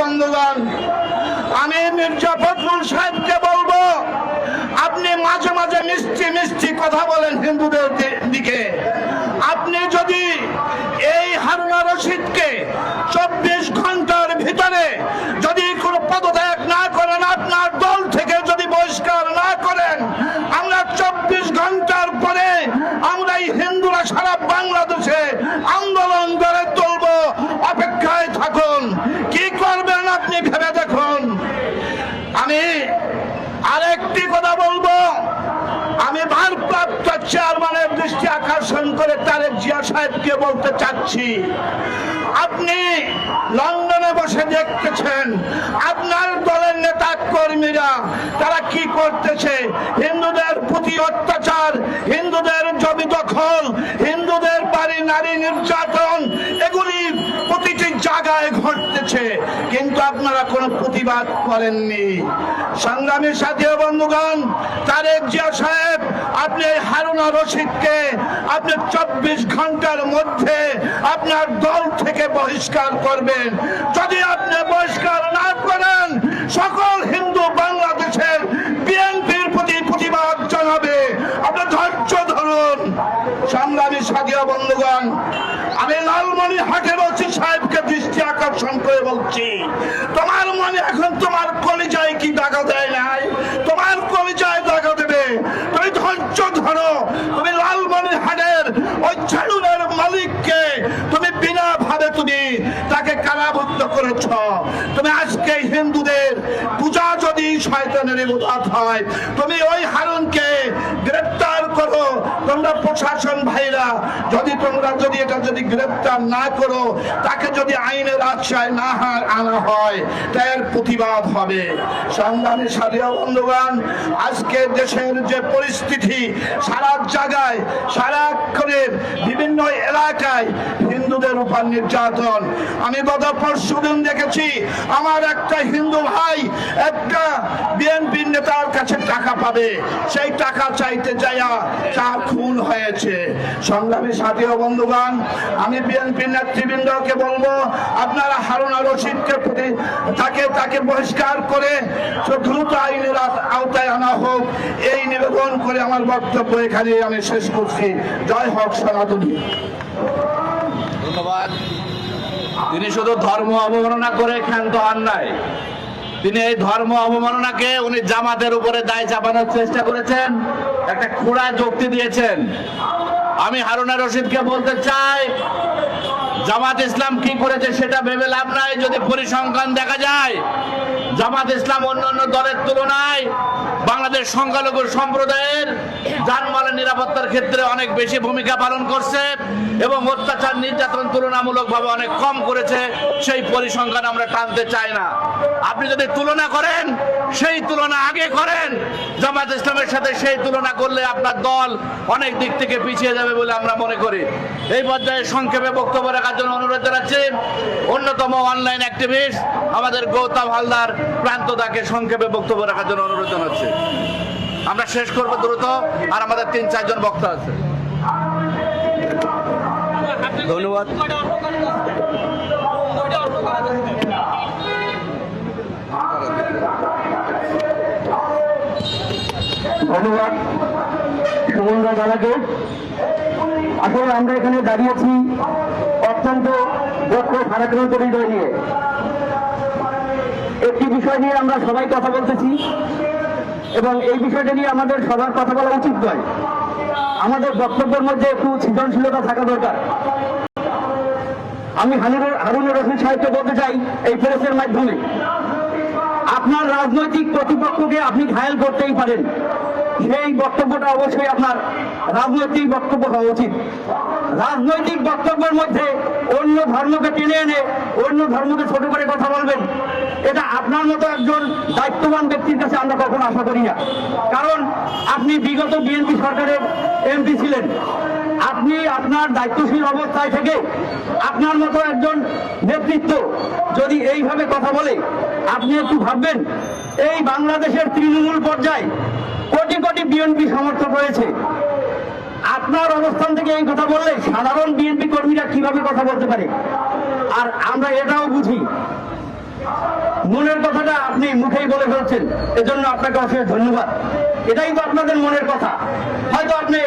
বন্ধুগণ, আমি মির্জা ফখরুল সাহেবকে বলব, আপনি মাঝে মাঝে মিষ্টি মিষ্টি কথা বলেন হিন্দুদের দিকে। আপনি যদি এই হারুনা রশিদকে চব্বিশ ঘণ্টার ভিতরে যদি কোনো পদত্যাগ না করেন, আপনার দল থেকে যদি বহিষ্কার না করেন, আমরা চব্বিশ ঘণ্টার পরে আমরা এই হিন্দুরা সারা বাংলাদেশে আন্দোলন গড়ে তুলব অপেক্ষায় থাকুন কি করবেন আপনি ভেবে দেখুন আমি আরেকটি কথা বলব আমি ভারপ্রাপ্ত চেয়ারম্যানের দৃষ্টি আকর্ষণ করে তারেক জিয়া সাহেবকে বলতে চাচ্ছি, আপনি লন্ডনে বসে দেখতেছেন, আপনার দলের নেতা কর্মীরা তারা কি করতেছে? হিন্দুদের প্রতি অত্যাচার হিন্দুদের জমি দখল হিন্দুদের বাড়ি নারী নির্যাতন এগুলি প্রতিটি জায়গায় ঘটতেছে। কিন্তু আপনারা কোনো প্রতিবাদ করেননি। সংগ্রামী সাথী বন্ধুগণ, তারেক জিয়া সাহেব, আপনি হারুনা রশিদকে আপনি চব্বিশ ঘণ্টার মধ্যে আপনার দল থেকে বহিষ্কার করবেন। যদি আপনি বহিষ্কার না করেন সকল হিন্দু বাংলাদেশের বিএনপির প্রতি প্রতিবাদ জানাবে আপনি ধৈর্য ধরুন সংগ্রামী সাথী ও বন্ধুগণ লালমণি হাটের ওসি সাহেবকে দৃষ্টি আকর্ষণ করে বলছি, তোমার মনে এখন তোমার কলিজায় কি দাগা দেয় নাই? তোমার কলিজায় দাগা দেবে? তুমি ধৈর্য ধরো, তুমি লালমণি হাটের ওই ছাড়ুনের মালিককে তুমি বিনা ভাবে তুমি তাকে কারাবদ্ধ করেছ। তুমি আজকে হিন্দুদের পূজা যদি শয়তানের ইবাদত হয়, তুমি ওই হারুনকে গ্রেফতার করো তোমরা প্রশাসন ভাইরা, যদি তোমরা যদি এটা যদি গ্রেফতার না করো, তাকে যদি আইনের আশ্রয় না আনা হয়, তার প্রতিবাদ হবে। সংগ্রামী সাথীয় বন্ধুগণ, আজকে দেশের যে পরিস্থিতি, সারা জায়গায় সারাক্ষণের বিভিন্ন এলাকায় হিন্দুদের উপর নির্যাতন। আমি গত পরশু দিন দেখেছি, আমার একটা হিন্দু ভাই একটা বিএনপি নেতার কাছে টাকা পাবে। সেই টাকা চাইতে তার খুন হয়েছে। সংগ্রামী সাথী ও বন্ধুগণ, আমি বিএনপি নেতৃবৃন্দকে বলব, আপনারা হারুনা রশিদকে প্রতি তাকে তাকে বহিষ্কার করে দ্রুত আইনের আওতায় আনা হোক। এই নিবেদন করে আমার বক্তব্য এখানে আমি শেষ করছি। জয় হোক সনাতনী। ধন্যবাদ। তিনি শুধু ধর্ম অবমাননা করে ক্ষান্ত হন নাই তিনি এই ধর্ম অবমাননাকে উনি জামাতের উপরে দায় চাপানোর চেষ্টা করেছেন। একটা খোড়া যুক্তি দিয়েছেন। আমি হারুনা রশিদকে বলতে চাই জামাত ইসলাম কি করেছে সেটা ভেবে লাভ নাই, যদি পরিসংখ্যান দেখা যায়, জামাত ইসলাম অন্য অন্য দলের তুলনায় বাংলাদেশ সংখ্যালঘু সম্প্রদায়ের যানমালের নিরাপত্তার ক্ষেত্রে অনেক বেশি ভূমিকা পালন করছে এবং অত্যাচার নির্যাতন তুলনামূলকভাবে অনেক কম করেছে, সেই পরিসংখ্যান আমরা টানতে চাই না। আপনি যদি তুলনা করেন, সেই তুলনা আগে করেন, জামাত ইসলামের সাথে সেই তুলনা করলে আপনার দল অনেক দিক থেকে পিছিয়ে যাবে বলে আমরা মনে করি। এই পর্যায়ে সংক্ষেপে বক্তব্য রাখার জন্য অনুরোধ জানাচ্ছি অন্যতম অনলাইন অ্যাক্টিভিস্ট আমাদের গৌতম হালদার প্রান্তদাকে সংক্ষেপে বক্তব্য রাখার জন্য অনুরোধ জানাচ্ছি। আমরা শেষ করব দ্রুত আর আমাদের তিন চারজন বক্তা আছে। ধন্যবাদ। ধন্যবাদ সুমনদা দাদাকে। আসলে আমরা এখানে দাঁড়িয়েছি অত্যন্ত দুঃখ ভারাক্রান্ত হৃদয় নিয়ে। একটি বিষয় নিয়ে আমরা সবাই কথা বলতেছি এবং এই বিষয়টা নিয়ে আমাদের সবার কথা বলা উচিত নয়। আমাদের বক্তব্যের মধ্যে একটু সৃজনশীলতা থাকা দরকার। আমি হারুন- হারুনুর রশিদ সাহেবকে বলতে চাই এই প্রেসের মাধ্যমে। আপনার রাজনৈতিক প্রতিপক্ষকে আপনি ঘায়াল করতেই পারেন। সেই বক্তব্যটা অবশ্যই আপনার রাজনৈতিক বক্তব্য হওয়া উচিত। রাজনৈতিক বক্তব্যের মধ্যে অন্য ধর্মকে টেনে এনে অন্য ধর্মকে ছোট করে কথা বলবেন, এটা আপনার মতো একজন দায়িত্ববান ব্যক্তির কাছে আমরা কখনো আশা করি না। কারণ আপনি বিগত বিএনপি সরকারের এমপি ছিলেন। আপনি আপনার দায়িত্বশীল অবস্থায় থেকে আপনার মতো একজন নেতৃত্ব যদি এইভাবে কথা বলে, আপনি একটু ভাববেন, এই বাংলাদেশের তৃণমূল পর্যায়ে কোটি কোটি বিএনপি সমর্থক রয়েছে। আপনার অবস্থান থেকে এই কথা বললে সাধারণ বিএনপি কর্মীরা কীভাবে কথা বলতে পারে? আর আমরা এটাও বুঝি। মনের কথাটা আপনি মুখেই বলে ফেলছেন। এজন্য আপনাকে অশেষ ধন্যবাদ। এটাই তো আপনাদের মনের কথা। হয়তো আপনি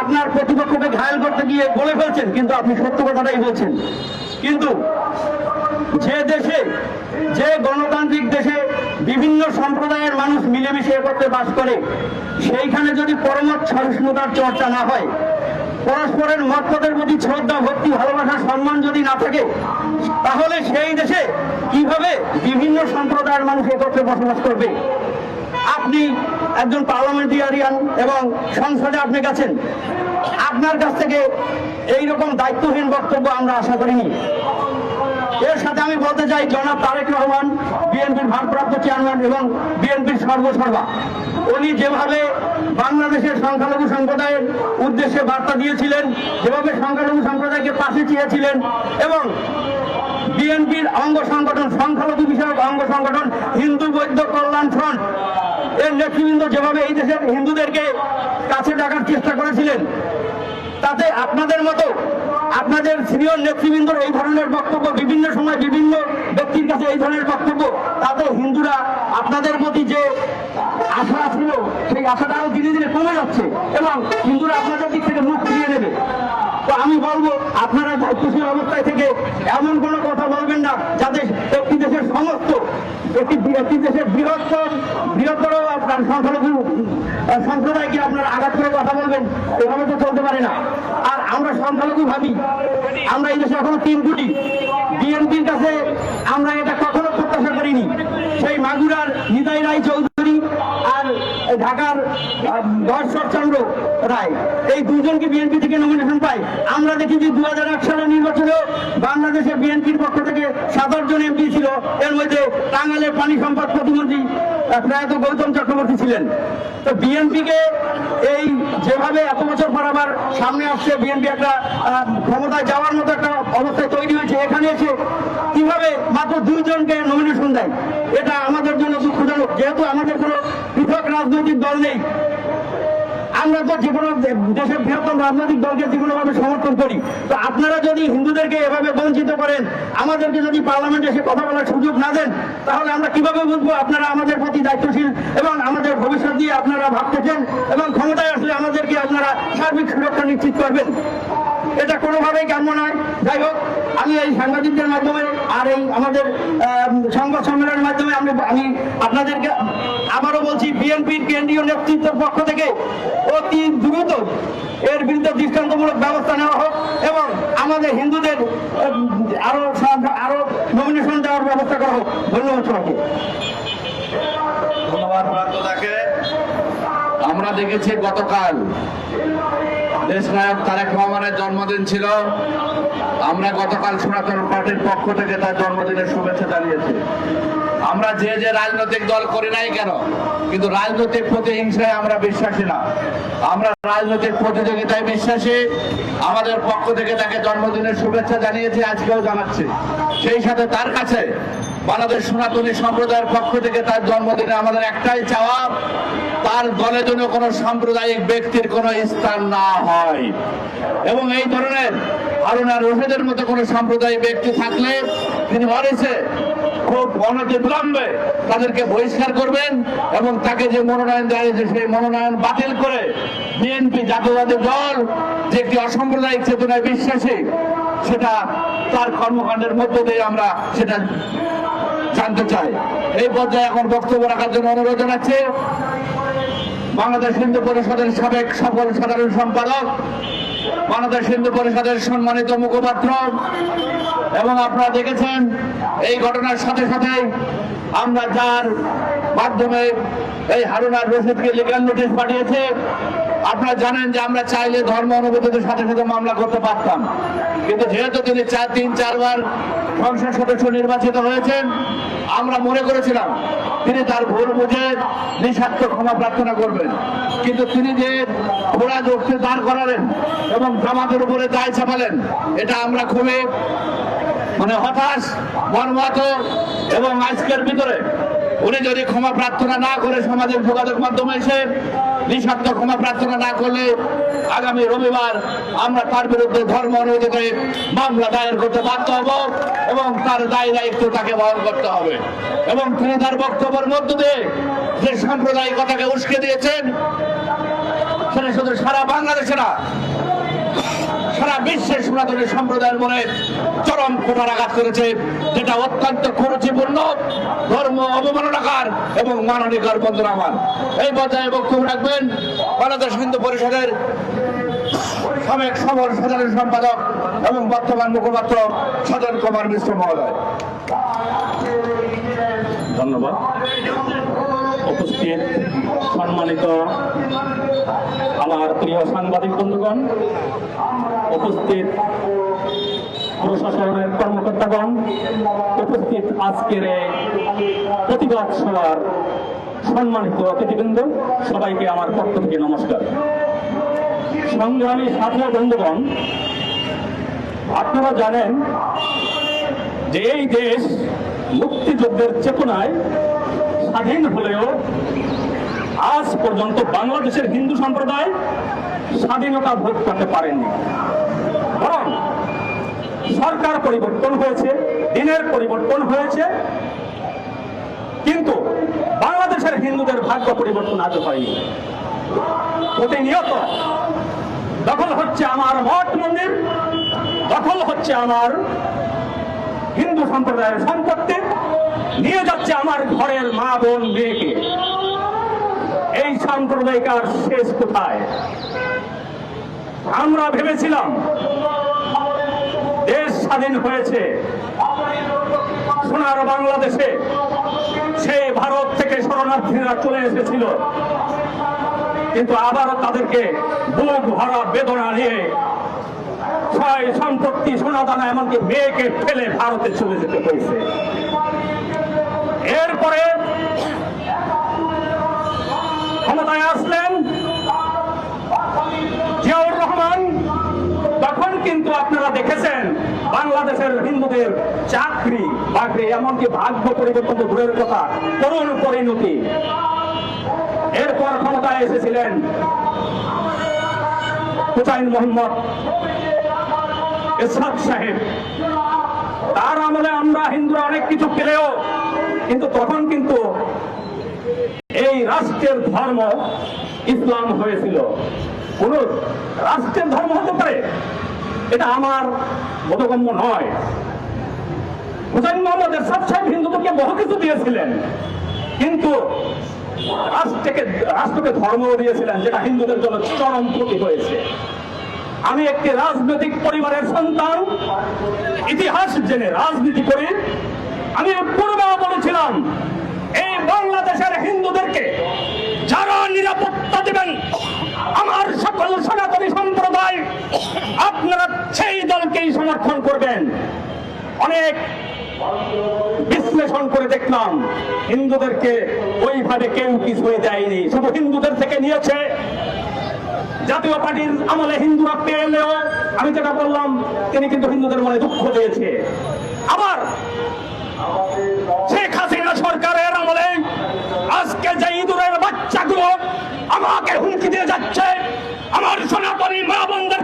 আপনার প্রতিপক্ষকে ঘায়াল করতে গিয়ে বলে ফেলছেন, কিন্তু আপনি সত্য কথাটাই বলছেন। কিন্তু যে দেশে, যে গণতান্ত্রিক দেশে বিভিন্ন সম্প্রদায়ের মানুষ মিলেমিশে একত্রে বাস করে। সেইখানে যদি পরমত সহিষ্ণুতার চর্চা না হয়, পরস্পরের মতপথের প্রতি শ্রদ্ধা, ভক্তি, ভালোবাসা, সম্মান যদি না থাকে, তাহলে সেই দেশে কীভাবে বিভিন্ন সম্প্রদায়ের মানুষ একত্রে বসবাস করবে? আপনি একজন পার্লামেন্টারিয়ান এবং সংসদে আপনি গেছেন। আপনার কাছ থেকে এই রকম দায়িত্বহীন বক্তব্য আমরা আশা করিনি। এর সাথে আমি বলতে চাই, জনাব তারেক রহমান, বিএনপির ভারপ্রাপ্ত চেয়ারম্যান এবং বিএনপির সর্বসর্বা। উনি যেভাবে বাংলাদেশের সংখ্যালঘু সম্প্রদায়ের উদ্দেশ্যে বার্তা দিয়েছিলেন, যেভাবে সংখ্যালঘু সম্প্রদায়কে পাশে চেয়েছিলেন এবং বিএনপির অঙ্গ সংগঠন, সংখ্যালঘু বিষয়ক অঙ্গ সংগঠন, হিন্দু বৈদ্য কল্যাণ ফ্রন্ট, এর নেতৃবৃন্দ যেভাবে এই দেশের হিন্দুদেরকে কাছে ডাকার চেষ্টা করেছিলেন, তাতে আপনাদের মতো আপনাদের সিনিয়র নেতৃবৃন্দর এই ধরনের বক্তব্য বিভিন্ন সময় বিভিন্ন ব্যক্তির কাছে এই ধরনের বক্তব্য, তাতে হিন্দুরা আপনাদের প্রতি যে আশা ছিল, সেই আশাটাও দিনে ধীরে কমে যাচ্ছে এবং হিন্দুরা আপনাদের দিক থেকে মুখ ফিরিয়ে আমি বলব, আপনারা দায়িত্বশীল অবস্থায় থেকে এমন কোনো কথা বলবেন না, যাতে একটি দেশের সমস্ত, একটি একটি দেশের বৃহত্তর বৃহত্তর সংখ্যালঘু সম্প্রদায়কে আপনারা আঘাত করে কথা বলবেন, এভাবে তো চলতে পারে না। আর আমরা সংখ্যালঘু ভাবি, আমরা এই দেশে এখনও তিন কোটি। বিএনপির কাছে আমরা এটা কখনো প্রত্যাশা করিনি। সেই মাগুরার নিতাই রায় চৌধুরী ঢাকার দর্শক চন্দ্র রায়। এই দুজনকে বিএনপি থেকে নমিনেশন পায়। আমরা দেখি যে দু হাজার এক সালের নির্বাচনে বাংলাদেশে বিএনপির পক্ষ থেকে সাতাশ জন এমপি ছিল। এর মধ্যে টাঙ্গাইলের পানি সম্পদ প্রতিমন্ত্রী প্রয়াত গৌতম চক্রবর্তী ছিলেন। তো বিএনপিকে এই যেভাবে এত বছর পর আবার সামনে আসছে, বিএনপি একটা ক্ষমতায় যাওয়ার মতো একটা অবস্থায় তৈরি হয়েছে, এখানে এসে কীভাবে মাত্র দুইজনকে নমিনেশন দেয়? এটা আমাদের জন্য দুঃখজনক। যেহেতু আমাদের কোনো রাজনৈতিক দল নেই। আমরা তো যে কোনো দেশের বৃহত্তম রাজনৈতিক দলকে যে কোনোভাবে সমর্থন করি। তো আপনারা যদি হিন্দুদেরকে এভাবে বঞ্চিত করেন, আমাদেরকে যদি পার্লামেন্টে এসে কথা বলার সুযোগ না দেন, তাহলে আমরা কীভাবে বুঝব আপনারা আমাদের প্রতি দায়িত্বশীল এবং আমাদের ভবিষ্যৎ দিয়ে আপনারা ভাবতেছেন এবং ক্ষমতায় আসলে আমাদেরকে আপনারা সার্বিক সুরক্ষা নিশ্চিত করবেন? এটা কোনোভাবেই কাম্য নয়। যাই হোক, আমি এই সাংবাদিকদের মাধ্যমে আর এই আমাদের সংবাদ সম্মেলনের মাধ্যমে আমি আমি আপনাদেরকে আবারও বলছি, বিএনপির কেন্দ্রীয় নেতৃত্বের পক্ষ থেকে অতি দ্রুত এর বিরুদ্ধে দৃষ্টান্তমূলক ব্যবস্থা নেওয়া হোক এবং আমাদের হিন্দুদের আরও আরও নমিনেশন দেওয়ার ব্যবস্থা করা হোক। ধন্যবাদ সবাইকে। ধন্যবাদ প্রান্তদাকে আমরা দেখেছি গতকাল দেশ নায়ক তারেক রহমানের জন্মদিন ছিল। আমরা গতকাল সনাতন পার্টির পক্ষ থেকে তার জন্মদিনের শুভেচ্ছা জানিয়েছি। আমরা যে যে রাজনৈতিক দল করি নাই কেন? কিন্তু রাজনৈতিক প্রতিহিংসায় আমরা বিশ্বাসী না। আমরা রাজনৈতিক প্রতিযোগিতায় বিশ্বাসী। আমাদের পক্ষ থেকে তাকে জন্মদিনের শুভেচ্ছা জানিয়েছি, আজকেও জানাচ্ছি। সেই সাথে তার কাছে বাংলাদেশ সনাতনী সম্প্রদায়ের পক্ষ থেকে তার জন্মদিনে আমাদের একটাই চাওয়া, তার দলে যেন কোনো সাম্প্রদায়িক ব্যক্তির কোনো স্থান না হয়। এবং এই ধরনের হারুনা রশিদের মতো কোনো সাম্প্রদায়িক ব্যক্তি থাকলে তিনি অরেছে খুব অনতিবিলম্বে তাদেরকে বহিষ্কার করবেন এবং তাকে যে মনোনয়ন দেওয়া হয়েছে সেই মনোনয়ন বাতিল করে বিএনপি জাতীয়বাদী দল যে একটি অসাম্প্রদায়িক চেতনায় বিশ্বাসী, সেটা তার কর্মকাণ্ডের মধ্য দিয়ে আমরা সেটা জানতে চাই। এই পর্যায়ে এখন বক্তব্য রাখার জন্য অনুরোধ জানাচ্ছি। বাংলাদেশ হিন্দু পরিষদের সাবেক সফল সাধারণ সম্পাদক বাংলাদেশ হিন্দু পরিষদের সম্মানিত মুখপাত্র। এবং আপনারা দেখেছেন এই ঘটনার সাথে সাথে আমরা যার মাধ্যমে এই হারুনার রশিদকে লিগাল নোটিশ পাঠিয়েছে আপনারা জানেন যে আমরা চাইলে ধর্ম অনুভূতিদের সাথে সাথে মামলা করতে পারতাম। কিন্তু যেহেতু তিনি চার তিন চারবার সংসদ সদস্য নির্বাচিত হয়েছেন, আমরা মনে করেছিলাম তিনি তার ভুল বুঝে নিঃস্বার্থ ক্ষমা প্রার্থনা করবেন। কিন্তু তিনি যে ঘোড়া যুক্তি দাঁড় করালেন এবং জামাতের উপরে দায় চাপালেন, এটা আমরা খুবই মানে হতাশ, মর্মাহত এবং আজকের ভিতরে উনি যদি ক্ষমা প্রার্থনা না করে সামাজিক যোগাযোগ মাধ্যমে এসে নিঃস্বার্থ ক্ষমা প্রার্থনা না করলে আগামী রবিবার আমরা তার বিরুদ্ধে ধর্ম অনুযায়ী মামলা দায়ের করতে বাধ্য হব এবং তার দায় দায়িত্ব তাকে বহন করতে হবে। এবং তিনি তার বক্তব্যের মধ্য দিয়ে যে সাম্প্রদায়িকতাকে উস্কে দিয়েছেন, সেটা শুধু সারা বাংলাদেশে না সারা বিশ্বের সনাতনী সম্প্রদায়ের মনে চরম কোটারাঘাত করেছে, যেটা অত্যন্ত কুরুচিপূর্ণ ধর্ম অবমাননাকার এবং মাননিকার বন্ধুরা আমার এই পর্যায়ে বক্তব্য রাখবেন বাংলাদেশ হিন্দু পরিষদের সাবেক সবল সাধারণ সম্পাদক এবং বর্তমান মুখপাত্র সদন কুমার মিশ্র মহোদয়। ধন্যবাদ। উপস্থিত সম্মানিত আমার প্রিয় সাংবাদিক বন্ধুগণ, উপস্থিত প্রশাসনের কর্মকর্তাগণ, উপস্থিত আজকের প্রতিবাদ সভার সম্মানিত অতিথিবৃন্দ, সবাইকে আমার পক্ষ থেকে নমস্কার। সংগ্রামী সাথী বন্ধুগণ, আপনারা জানেন যে এই দেশ মুক্তিযুদ্ধের চেতনায় স্বাধীন হলেও আজ পর্যন্ত বাংলাদেশের হিন্দু সম্প্রদায় স্বাধীনতা ভোগ করতে পারেননি বরং সরকার পরিবর্তন হয়েছে, দিনের পরিবর্তন হয়েছে, কিন্তু বাংলাদেশের হিন্দুদের ভাগ্য পরিবর্তন আজও হয়নি। প্রতিনিয়ত দখল হচ্ছে আমার মঠ মন্দির, দখল হচ্ছে আমার হিন্দু সম্প্রদায়ের সম্পত্তি নিয়ে যাচ্ছে আমার ঘরের মা বোন মেয়েকে। এই সাম্প্রদায়িকার শেষ কোথায়? আমরা ভেবেছিলাম, দেশ স্বাধীন হয়েছে। সোনার বাংলাদেশে সে ভারত থেকে শরণার্থীরা চলে এসেছিল। কিন্তু আবারও তাদেরকে বুক ভরা বেদনা নিয়ে ছয় সম্পত্তি সোনাদানা এমনকি মেয়েকে ফেলে ভারতে চলে যেতে হয়েছে। এরপরে ক্ষমতায় আসলেন জিয়াউর রহমান। তখন কিন্তু আপনারা দেখেছেন বাংলাদেশের হিন্দুদের চাকরি, বাকরি, এমনকি ভাগ্য পরিবর্তন দূরের কথা করুণ পরিণতি। এরপর ক্ষমতায় এসেছিলেন হুসাইন মোহাম্মদ ইসহাক সাহেব। তার আমলে আমরা হিন্দুরা অনেক কিছু পেলেও কিন্তু তখন কিন্তু এই রাষ্ট্রের ধর্ম ইসলাম হয়েছিল। কোন রাষ্ট্রের ধর্ম হতে পারে, এটা আমার বোধগম্য নয়। হুসাইন মোহাম্মদ এরশাদ সাহেব হিন্দুদেরকে বহু কিছু দিয়েছিলেন, কিন্তু রাষ্ট্রকে রাষ্ট্রকে ধর্ম দিয়েছিলেন, যেটা হিন্দুদের জন্য চরম ক্ষতি হয়েছে। আমি একটি রাজনৈতিক পরিবারের সন্তান, ইতিহাস জেনে রাজনীতি করি। আমি পূর্বেও বলেছিলাম, এই বাংলাদেশের হিন্দুদেরকে যারা নিরাপত্তা দেবেন, আমার সকল সনাতনী সম্প্রদায়, আপনারা সেই দলকেই সমর্থন করবেন। অনেক বিশ্লেষণ করে দেখলাম, হিন্দুদেরকে ওইভাবে কেউ কিছুই দেয়নি, শুধু হিন্দুদের থেকে নিয়েছে। জাতীয় পার্টির আমলে হিন্দুরা পেলেও আমি যেটা বললাম, তিনি কিন্তু হিন্দুদের মনে দুঃখ দিয়েছে। আবার শেখ হাসিনা সরকারের আমলে আজকে যে ইঁদুরের বাচ্চাগুলো আমাকে হুমকি দিয়ে যাচ্ছে, আমার সনাতনী মা বন্ধুকে